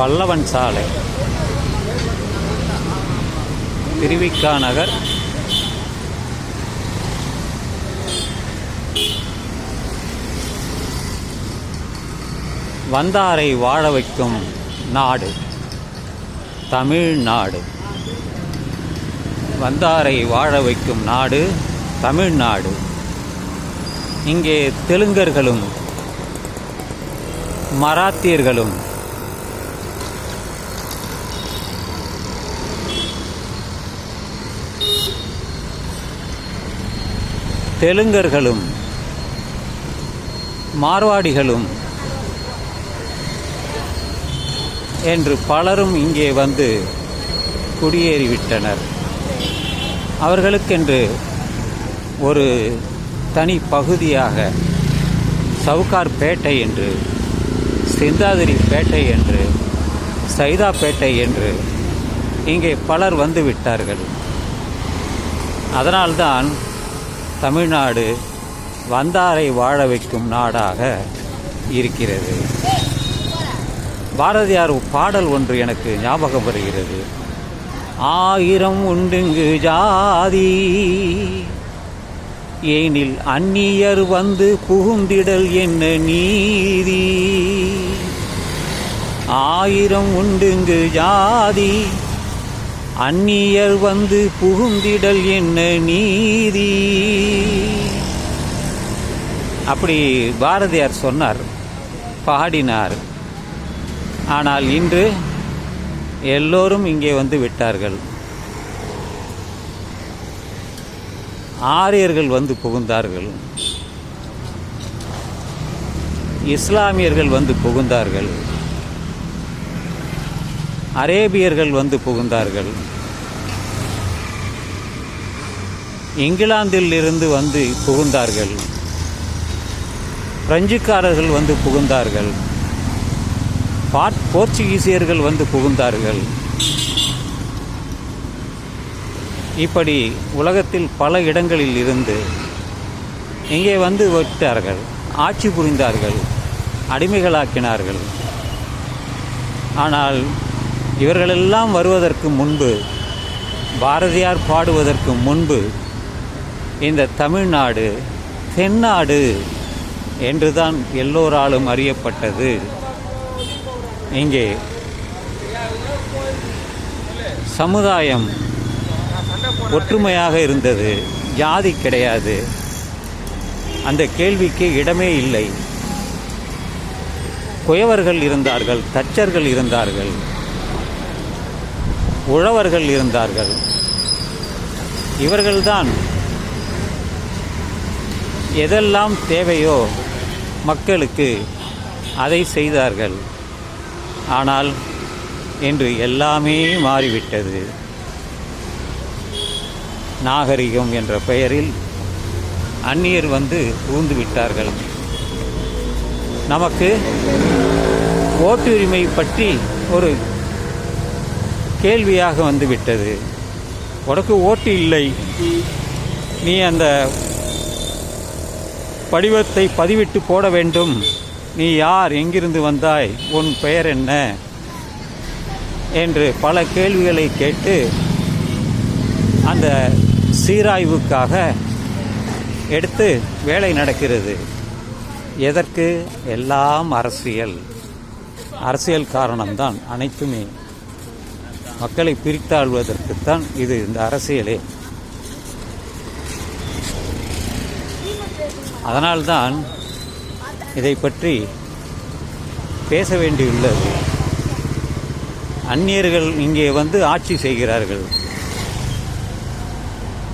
பல்லவன் சாலை. திருவிக்கா நகர். வந்தாரை வாழ வைக்கும் நாடு. தமிழ்நாடு. வந்தாரை வாழ வைக்கும் நாடு தமிழ்நாடு. இங்கே தெலுங்கர்களும் மராத்தியர்களும் தெலுங்கர்களும் மார்வாடிகளும் என்று பலரும் இங்கே வந்து குடியேறிவிட்டனர். அவர்களுக்கென்று ஒரு தனி பகுதியாக சவுகார் பேட்டை என்று சிந்தாதிரி பேட்டை என்று சைதாப்பேட்டை என்று இங்கே பலர் வந்து விட்டார்கள் அதனால்தான் தமிழ்நாடு வந்தாரை வாழ வைக்கும் நாடாக இருக்கிறது. பாரதியார் பாடல் ஒன்று எனக்கு ஞாபகம் வருகிறது. ஆயிரம் உண்டுங்கு ஜாதி ஏனில் அந்நியர் வந்து புகுந்திடல் என்ன நீதி? ஆயிரம் உண்டுங்கு ஜாதி அந்நியர் வந்து புகுந்திடல் என்ன நீதி? அப்படி பாரதியார் சொன்னார் பாடினார். ஆனால் இன்று எல்லோரும் இங்கே வந்து விட்டார்கள். ஆரியர்கள் வந்து புகுந்தார்கள். இஸ்லாமியர்கள் வந்து புகுந்தார்கள். அரேபியர்கள் வந்து புகுந்தார்கள். இங்கிலாந்தில் இருந்து வந்து புகுந்தார்கள். பிரெஞ்சுக்காரர்கள் வந்து புகுந்தார்கள். பாட் போர்ச்சுகீசியர்கள் வந்து புகுந்தார்கள். இப்படி உலகத்தில் பல இடங்களில் இருந்து இங்கே வந்து விட்டார்கள். ஆட்சி புரிந்தார்கள். அடிமைகளாக்கினார்கள். ஆனால் இவர்களெல்லாம் வருவதற்கு முன்பு பாரதியார் பாடுவதற்கு முன்பு இந்த தமிழ்நாடு தென்னாடு என்றுதான் எல்லோராலும் அறியப்பட்டது. இங்கே சமுதாயம் ஒற்றுமையாக இருந்தது. ஜாதி கிடையாது. அந்த கேள்விக்கு இடமே இல்லை. குயவர்கள் இருந்தார்கள் தச்சர்கள் இருந்தார்கள். உழவர்கள் இருந்தார்கள். இவர்கள்தான் எதெல்லாம் தேவையோ மக்களுக்கு அதை செய்தார்கள். ஆனால் இன்று எல்லாமே மாறிவிட்டது. நாகரிகம் என்ற பெயரில் அந்நியர் வந்து புகுந்து விட்டார்கள் நமக்கு ஓட்டுரிமை பற்றி ஒரு கேள்வியாக வந்துவிட்டது. உனக்கு ஓட்டு இல்லை. நீ அந்த படிவத்தை பதிவிட்டு போட வேண்டும். நீ யார்? எங்கிருந்து வந்தாய்? உன் பெயர் என்ன? என்று பல கேள்விகளை கேட்டு அந்த சீராய்வுக்காக எடுத்து வேலை நடக்கிறது. எதற்கு? எல்லாம் அரசியல். அரசியல் காரணம்தான் அனைத்துமே. மக்களை பிரித்தாழ்வதற்குத்தான் இது இந்த அரசியலே. அதனால்தான் இதை பற்றி பேச வேண்டியுள்ளது. அந்நியர்கள் இங்கே வந்து ஆட்சி செய்கிறார்கள்.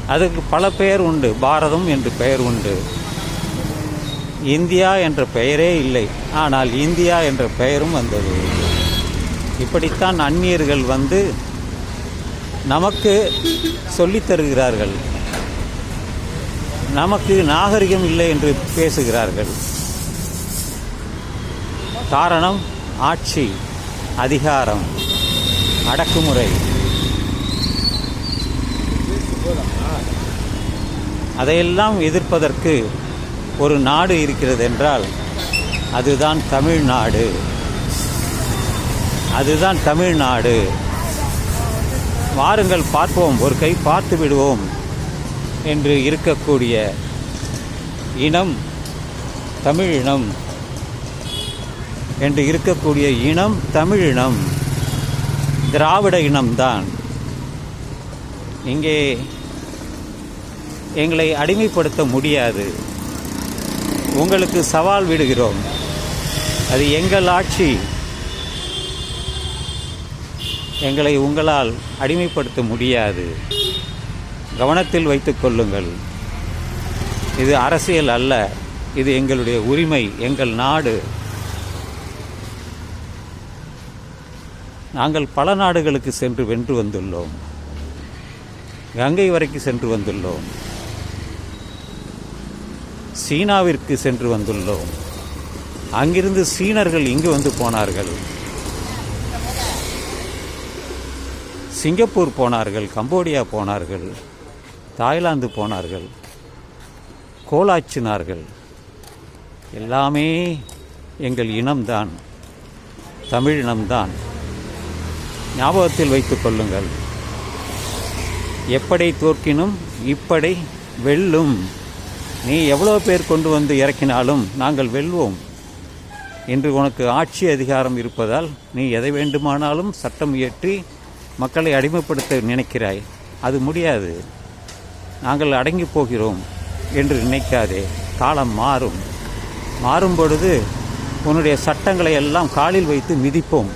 அதுக்கு பல பெயர் உண்டு. பாரதம் என்று பெயர் உண்டு. இந்தியா என்ற பெயரே இல்லை. ஆனால் இந்தியா என்ற பெயரும் வந்தது. இப்படித்தான் அந்நியர்கள் வந்து நமக்கு சொல்லித்தருகிறார்கள் நமக்கு நாகரிகம் இல்லை என்று பேசுகிறார்கள். காரணம் ஆட்சி அதிகாரம் அடக்குமுறை. அதையெல்லாம் எதிர்ப்பதற்கு ஒரு நாடு இருக்கிறது என்றால் அதுதான் தமிழ்நாடு. அதுதான் தமிழ்நாடு. வாருங்கள் பார்ப்போம் ஒரு கை பார்த்து விடுவோம் என்று இருக்கக்கூடிய இனம் தமிழ் இனம் என்று இருக்கக்கூடிய இனம் தமிழ் இனம் திராவிட இனம்தான். இங்கே எங்களை அடிமைப்படுத்த முடியாது. உங்களுக்கு சவால் விடுகிறோம். அது எங்கள் ஆட்சி. எங்களை உங்களால் அடிமைப்படுத்த முடியாது. கவனத்தில் வைத்துக் கொள்ளுங்கள். இது அரசியல் அல்ல. இது எங்களுடைய உரிமை. எங்கள் நாடு. நாங்கள் பல நாடுகளுக்கு சென்று வென்று வந்துள்ளோம். கங்கை வரைக்கும் சென்று வந்துள்ளோம். சீனாவிற்கு சென்று வந்துள்ளோம். அங்கிருந்து சீனர்கள் இங்கு வந்து போனார்கள். சிங்கப்பூர் போனார்கள் கம்போடியா போனார்கள் தாய்லாந்து போனார்கள் கோலாச்சினார்கள். எல்லாமே எங்கள் இனம்தான் தமிழ் இனம்தான். ஞாபகத்தில் வைத்துக் கொள்ளுங்கள். எப்படி தோற்கினும் இப்படி வெல்லும். நீ எவ்வளோ பேர் கொண்டு வந்து இறக்கினாலும் நாங்கள் வெல்வோம். இன்று உனக்கு ஆட்சி அதிகாரம் இருப்பதால் நீ எதை வேண்டுமானாலும் சட்டம் இயற்றி மக்களை அடிமைப்படுத்த நினைக்கிறாய்? அது முடியாது. நாங்கள் அடங்கி போகிறோம் என்று நினைக்காதே. காலம் மாறும். மாறும் பொழுது உன்னுடைய சட்டங்களை எல்லாம் காலில் வைத்து மிதிப்போம்.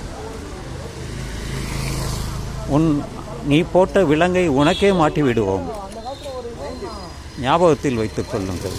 உன் நீ போட்ட விலங்கை உனக்கே மாட்டி விடுவோம் ஞாபகத்தில் வைத்துக் கொள்ளுங்கள்.